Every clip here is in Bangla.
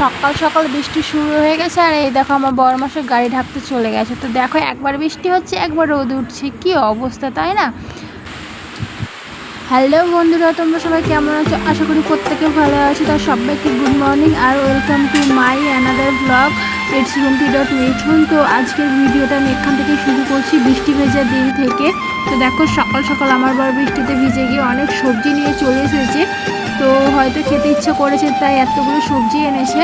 সকাল সকাল বৃষ্টি শুরু হয়ে গেছে আর এই দেখো আমার বড় মাসের গাড়ি ঢাকতে চলে গেছে। তো দেখো একবার বৃষ্টি হচ্ছে, একবার রোদ উঠছে। কি অবস্থা, তাই না? হ্যালো বন্ধুরা, তোমরা সবাই কেমন আছো? আশা করি প্রত্যেকে ভালো আছো। তার সবাইকে good morning R welcome to my another blog it's twenty dot Mithun তো আজকের ভিডিওটা আমি এখান থেকে শুরু করছি বৃষ্টি ভেজা দিন থেকে। তো দেখো সকাল সকাল আমার বড় বৃষ্টিতে ভিজে গিয়ে অনেক সবজি নিয়ে চলে এসেছে। তো হয়তো খেতে ইচ্ছে করেছে, তাই এতগুলো সবজি এনেছে।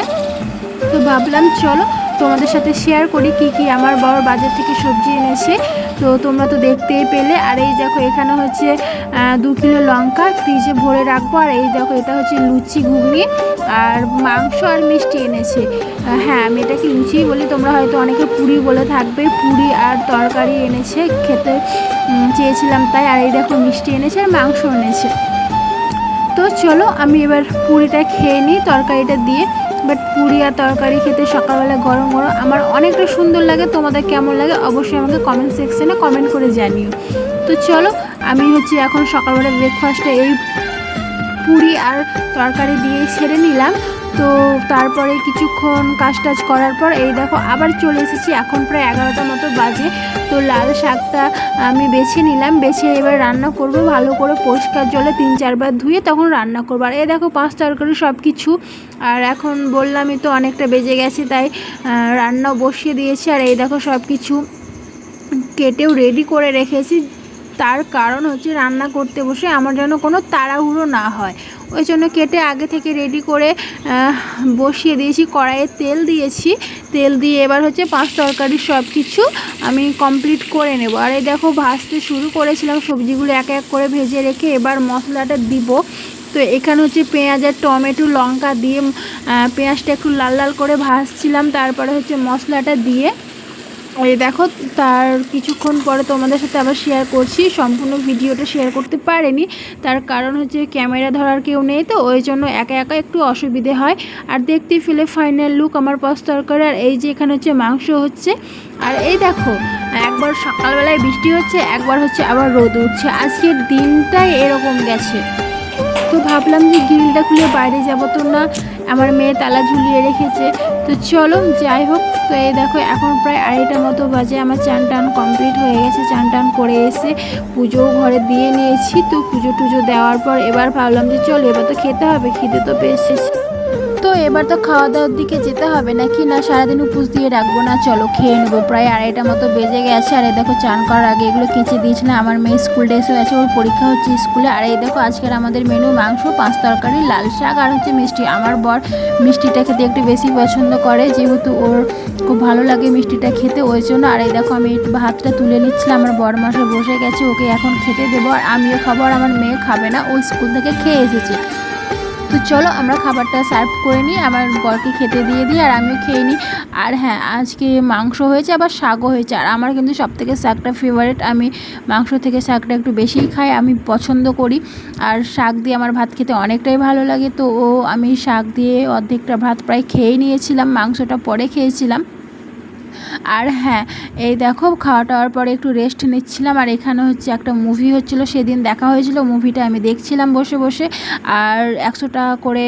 তো ভাবলাম, চলো তোমাদের সাথে শেয়ার করি কি কি আমার বড় বাজার থেকে সবজি এনেছে। তো তোমরা তো দেখতেই পেলে, আর এই দেখো এখানে হচ্ছে দু কিলো লঙ্কা ফ্রিজে ভরে রাখব। আর এই দেখো এটা হচ্ছে লুচি, ঘুগনি আর মাংস আর মিষ্টি এনেছে। হ্যাঁ আমি এটাকে লুচি বলি, তোমরা হয়তো অনেকে পুরি বলে থাকবে। পুরি আর তরকারি এনেছে, খেতে চেয়েছিলাম তাই। আর এই দেখো মিষ্টি এনেছে আর মাংস এনেছে। তো চলো আমি এবার পুরিটা খেয়ে নিই, তরকারিটা দিয়ে। বাট পুরি আর তরকারি খেতে সকালবেলা গরম গরম আমার অনেকটা সুন্দর লাগে, তোমাদের কেমন লাগে অবশ্যই আমাকে কমেন্ট সেকশানে কমেন্ট করে জানিও। তো চলো, আমি হচ্ছে এখন সকালবেলা ব্রেকফাস্টে এই পুরি আর তরকারি দিয়ে ছেড়ে নিলাম। তো তারপরে কিছুক্ষণ কাজ টাজ করার পর এই দেখো আবার চলে এসেছি এখন প্রায় এগারোটা মতো বাজে। তো লাল শাকটা আমি বেছে নিলাম বেছে এবার রান্না করব। ভালো করে পরিষ্কার জলে তিন চারবার ধুয়ে তখন রান্না করব। আর এই দেখো পাঁচ তরকারি সব কিছু আর এখন বললামই তো অনেকটা বেজে গেছে তাই আহ, রান্নাও বসিয়ে দিয়েছি। আর এই দেখো সব কিছু কেটেও রেডি করে রেখেছি। তার কারণ হচ্ছে রান্না করতে বসে আমার যেন কোনো তাড়াহুড়ো না হয়। ওই জন্য কেটে আগে থেকে রেডি করে বসিয়ে দিয়েছি, কড়াইয়ে তেল দিয়েছি। তেল দিয়ে এবার হচ্ছে পাঁচ তরকারি সব কিছু আমি কমপ্লিট করে নেব। আর এই দেখো ভাজতে শুরু করেছিলাম, সবজিগুলো এক এক করে ভেজে রেখে এবার মশলাটা দিব। তো এখানে হচ্ছে পেঁয়াজ আর টমেটো, লঙ্কা দিয়ে পেঁয়াজটা একটু লাল লাল করে ভাজছিলাম, তারপরে হচ্ছে মশলাটা দিয়ে এই দেখো, তার কিছুক্ষণ পরে তোমাদের সাথে আবার শেয়ার করছি। সম্পূর্ণ ভিডিওটা শেয়ার করতে পারিনি। তার কারণ হচ্ছে ক্যামেরা ধরার কেউ নেই তো, ওই জন্য একা একা একটু অসুবিধে হয়। আর দেখতে ফেলে ফাইনাল লুক আমার পাঁচ তরকারি আর এই যে এখানে হচ্ছে মাংস হচ্ছে। আর এই দেখো, একবার সকালবেলায় বৃষ্টি হচ্ছে, একবার হচ্ছে আবার রোদ উঠছে। আজকের দিনটাই এরকম গেছে। তো ভাবলাম যে গ্রিলটা খুলে বাইরে যাব তো না। আমার মেয়ে তালা ঝুলিয়ে রেখেছে। তো চলো, যাই হোক, তো এই দেখো, এখন প্রায় আড়াইটা মতো বাজে। আমার চান টান কমপ্লিট হয়ে গেছে, চান টান করে এসে পুজো ঘরে দিয়ে নিয়েছি। তো পুজো টুজো দেওয়ার পর এবার ভাবলাম যে চলো, এবার তো খেতে হবে, খিদে তো তো এবার তো খাওয়া দাওয়ার দিকে যেতে হবে নাকি? না, সারাদিন উপোস দিয়ে রাখব না, চলো খেয়ে নেব। প্রায় আড়াইটা মতো বেজে গেছে, আর এই দেখো চান করার আগে এগুলো কেচে দিয়েছিলাম আমার মেয়ে স্কুল ড্রেসে আছে ওর পরীক্ষা হচ্ছে স্কুলে। আর এই দেখো আজকের আমাদের মেনু মাংস, পাঁচ তরকারি, লাল শাক আর হচ্ছে মিষ্টি। আমার বর মিষ্টিটা খেতে একটু বেশি পছন্দ করে, যেহেতু ওর খুব ভালো লাগে মিষ্টিটা খেতে, ওই জন্য। আর এই দেখো আমি ভাতটা তুলে নিচ্ছিলাম, আমার বর মাসে বসে গেছে, ওকে এখন খেতে দেবো। আর আমিও খাব, আর আমার মেয়ে খাবে না, ও স্কুল থেকে খেয়ে এসেছে। তো চলো আমরা খাবারটা সার্ভ করে নিই আমার বরকে খেতে দিয়ে দিই, আর আমিও খেয়ে নিই। আর হ্যাঁ আজকে মাংস হয়েছে, আবার শাকও হয়েছে। আর আমার কিন্তু সব থেকে শাকটা ফেভারিট আমি মাংস থেকে শাকটা একটু বেশিই খাই, আমি পছন্দ করি। আর শাক দিয়ে আমার ভাত খেতে অনেকটাই ভালো লাগে। তো ও, আমি শাক দিয়ে অর্ধেকটা ভাত প্রায় খেয়ে নিয়েছিলাম, মাংসটা পরে খেয়েছিলাম। আর হ্যাঁ এই দেখো খাওয়া টাওয়ার পরে একটু রেস্ট নিচ্ছিলাম আর এখানে হচ্ছে একটা মুভি হচ্ছিল, সেদিন দেখা হয়েছিল মুভিটা আমি দেখছিলাম বসে বসে আর একশো টাকা করে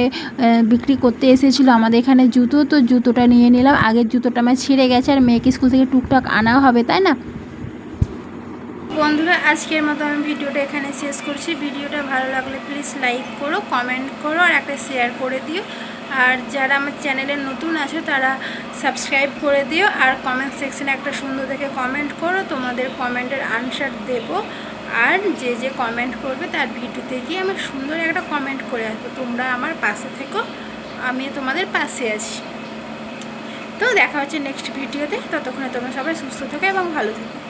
বিক্রি করতে এসেছিল আমাদের এখানে জুতো, তো জুতোটা নিয়ে নিলাম, আগের জুতোটা আমার ছিঁড়ে গেছে আর মেয়েকে স্কুল থেকে টুকটাক আনাও হবে, তাই না? বন্ধুরা, আজকের মতো আমি ভিডিওটা এখানে শেষ করছি। ভিডিওটা ভালো লাগলে প্লিজ লাইক করো কমেন্ট করো আর একটা শেয়ার করে দিও। আর যারা আমার চ্যানেলে নতুন আছে, তারা সাবস্ক্রাইব করে দিও। আর কমেন্ট সেকশানে একটা সুন্দর দেখে কমেন্ট করো, তোমাদের কমেন্টের আনসার দেব। আর যে যে কমেন্ট করবে, তার ভিডিওতে গিয়ে আমি সুন্দর একটা কমেন্ট করে আসব। তোমরা আমার পাশে থেকো আমি তোমাদের পাশে আছি। তো দেখা হচ্ছে নেক্সট ভিডিওতে ততক্ষণে তোমরা সবাই সুস্থ থেকো এবং ভালো থেকো।